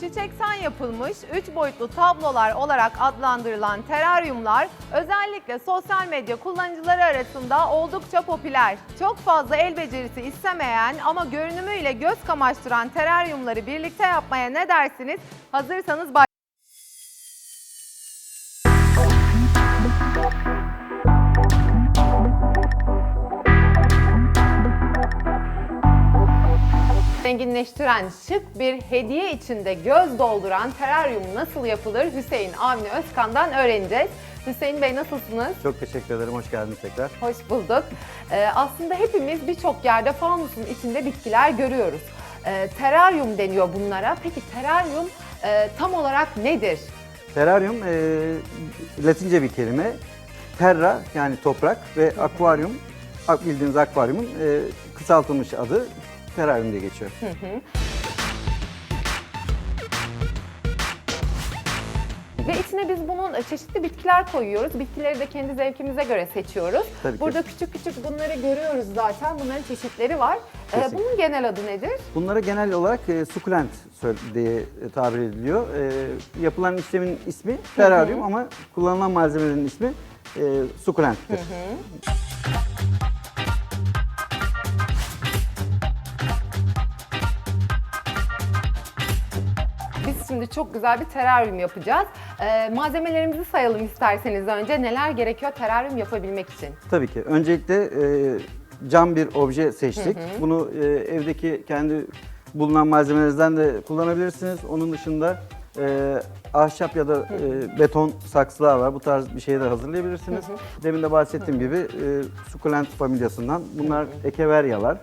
Çiçekten yapılmış 3 boyutlu tablolar olarak adlandırılan teraryumlar özellikle sosyal medya kullanıcıları arasında oldukça popüler. Çok fazla el becerisi istemeyen ama görünümüyle göz kamaştıran teraryumları birlikte yapmaya ne dersiniz? Hazırsanız baş zenginleştiren şık bir hediye içinde göz dolduran teraryum nasıl yapılır Hüseyin Avni Özkan'dan öğreneceğiz. Hüseyin Bey nasılsınız? Çok teşekkür ederim. Hoş geldiniz tekrar. Hoş bulduk. Ee, aslında hepimiz birçok yerde fanusun içinde bitkiler görüyoruz. Ee, teraryum deniyor bunlara. Peki teraryum e, tam olarak nedir? Teraryum e, Latince bir kelime. Terra yani toprak ve akvaryum ak- bildiğiniz akvaryumun e, kısaltılmış adı teraryum diye geçiyor. Ve içine biz bunun e, çeşitli bitkiler koyuyoruz. Bitkileri de kendi zevkimize göre seçiyoruz. Tabii ki. Burada küçük küçük bunları görüyoruz zaten. Bunların çeşitleri var. Ee, Kesinlikle. bunun genel adı nedir? Bunlara genel olarak e, sukulent diye tabir ediliyor. E, yapılan işlemin ismi teraryum ama kullanılan malzemelerin ismi e, sukulenttir. Biz şimdi çok güzel bir teraryum yapacağız. Ee, malzemelerimizi sayalım isterseniz önce. Neler gerekiyor teraryum yapabilmek için? Tabii ki. Öncelikle e, cam bir obje seçtik. Bunu e, evdeki kendi bulunan malzemelerinizden de kullanabilirsiniz. Onun dışında e, ahşap ya da e, beton saksılar var. Bu tarz bir şey de hazırlayabilirsiniz. Demin de bahsettiğim gibi e, sukulent familyasından. Bunlar ekeveryalar.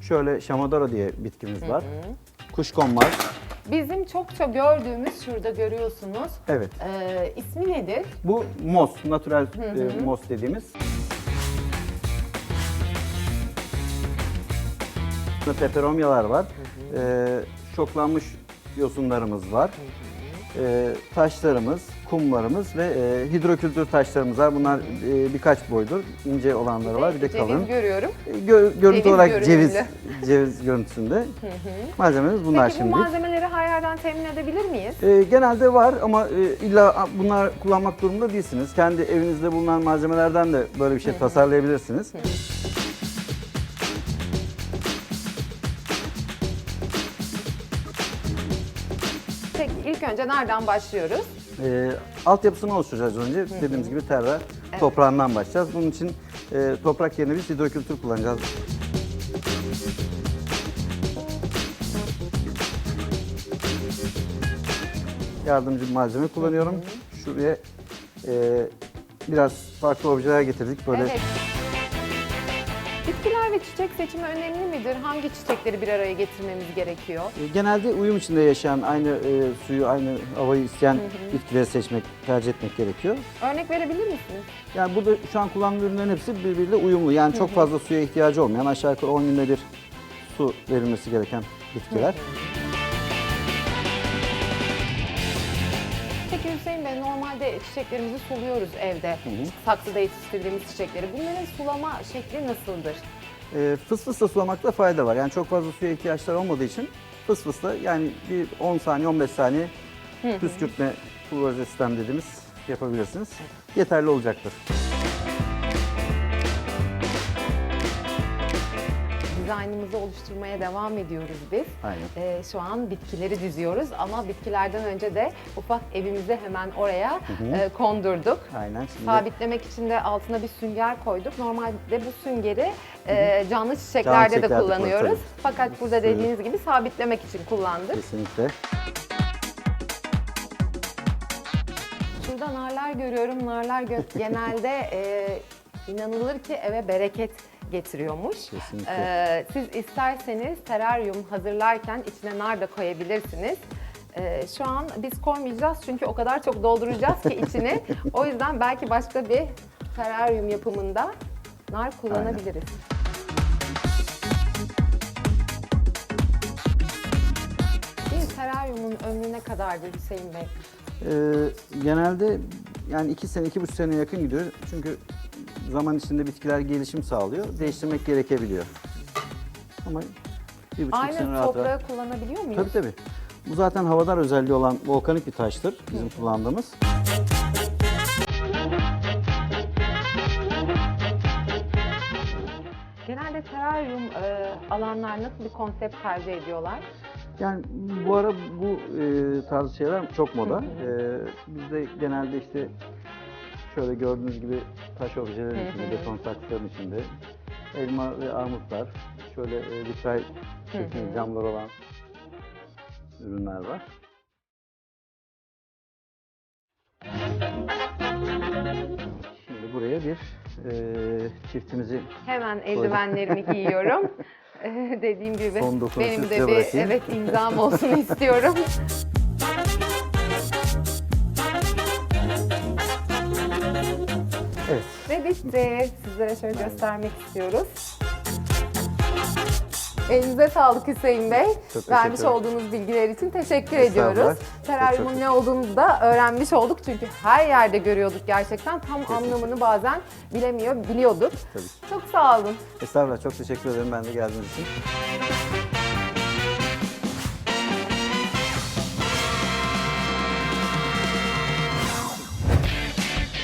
Şöyle şamadora diye bitkimiz var. Kuşkonmaz. Bizim çokça gördüğümüz şurada görüyorsunuz. Evet. Ee, ismi nedir? Bu mos, natural e, mos dediğimiz. Burada Peperomyalar var. E, şoklanmış yosunlarımız var. E, taşlarımız, kumlarımız ve e, hidrokültür taşlarımız var. Bunlar e, birkaç boydur. İnce olanları var, bir de Ceviz kalın. görüyorum. E, gö- görüntü Ceviz olarak ceviz, görünümlü. ceviz görüntüsünde. Malzememiz bunlar Peki bu şimdi. malzemeleri her yerden temin edebilir miyiz? E, genelde var ama e, illa bunlar kullanmak durumunda değilsiniz. Kendi evinizde bulunan malzemelerden de böyle bir şey tasarlayabilirsiniz. Peki ilk önce nereden başlıyoruz? E, altyapısını oluşturacağız önce. Dediğimiz gibi terra toprağından başlayacağız. Bunun için e, toprak yerine biz hidrokültür kullanacağız. Yardımcı bir malzeme kullanıyorum. Şuraya e, biraz farklı objeler getirdik. Böyle Evet. Bitkiler ve çiçek seçimi önemli midir? Hangi çiçekleri bir araya getirmemiz gerekiyor? E, Genelde uyum içinde yaşayan, aynı e, suyu, aynı havayı isteyen bitkileri seçmek, tercih etmek gerekiyor. Örnek verebilir misiniz? Yani burada şu an kullanılan ürünlerin hepsi birbiriyle uyumlu. Yani çok fazla suya ihtiyacı olmayan, aşağı yukarı 10 günde bir su verilmesi gereken bitkiler. Hüseyin Bey normalde çiçeklerimizi suluyoruz evde. Saksıda yetiştirdiğimiz çiçekleri. Bunların sulama şekli nasıldır? E, fıs fısla sulamakta fayda var. Yani çok fazla suya ihtiyaçları olmadığı için fıs fısla yani bir 10 saniye, 15 saniye püskürtme pulverize sistem dediğimiz yapabilirsiniz. Yeterli olacaktır. Dizaynımızı oluşturmaya devam ediyoruz biz. Aynen. Ee, şu an bitkileri diziyoruz ama bitkilerden önce de ufak evimize hemen oraya e, kondurduk. Aynen. Şimdi Sabitlemek için de altına bir sünger koyduk. Normalde bu süngeri e, canlı çiçeklerde de çiçeklerde kullanıyoruz. kullanıyoruz. Fakat burada dediğiniz gibi sabitlemek için kullandık. kesinlikle. Şurada narlar görüyorum. Narlar gö- genelde e, inanılır ki eve bereket getiriyormuş. Kesinlikle. E, siz isterseniz teraryum hazırlarken içine nar da koyabilirsiniz. E, şu an biz koymayacağız çünkü o kadar çok dolduracağız ki içini. O yüzden belki başka bir teraryum yapımında nar kullanabiliriz. Bir teraryumun ömrü ne kadardır Hüseyin Bey? Ee, genelde yani iki sene, iki buçuk sene yakın gidiyor. Çünkü zaman içinde bitkiler gelişim sağlıyor. Değiştirmek gerekebiliyor. Ama Bir buçuk sene Aynı rahat toprağı rahat. kullanabiliyor muyuz? Tabii tabii. Bu zaten havadar özelliği olan volkanik bir taştır bizim kullandığımız. Genelde teraryum e, alanlar nasıl bir konsept tercih ediyorlar? Yani bu ara bu e, tarz şeyler çok moda. E, bizde genelde işte şöyle gördüğünüz gibi taş objelerin Hı içinde, beton saksıların içinde elma ve armutlar, şöyle e, vitray şeklinde camlar olan ürünler var. Şimdi buraya bir e, çiftimizi Hemen eldivenlerimi giyiyorum. Dediğim gibi Son dokunuşu benim de size bir bırakayım. evet imzam olsun istiyorum. bitti. Sizlere şöyle göstermek istiyoruz. Elinize sağlık Hüseyin Bey. Çok Vermiş ederim. olduğunuz bilgiler için teşekkür ediyoruz. Teraryumun ne olduğunu da öğrenmiş olduk. Çünkü her yerde görüyorduk gerçekten. Tam anlamını bazen bilemiyor, biliyorduk. tabii. Çok sağ olun. Estağfurullah çok teşekkür ederim ben de geldiğiniz için.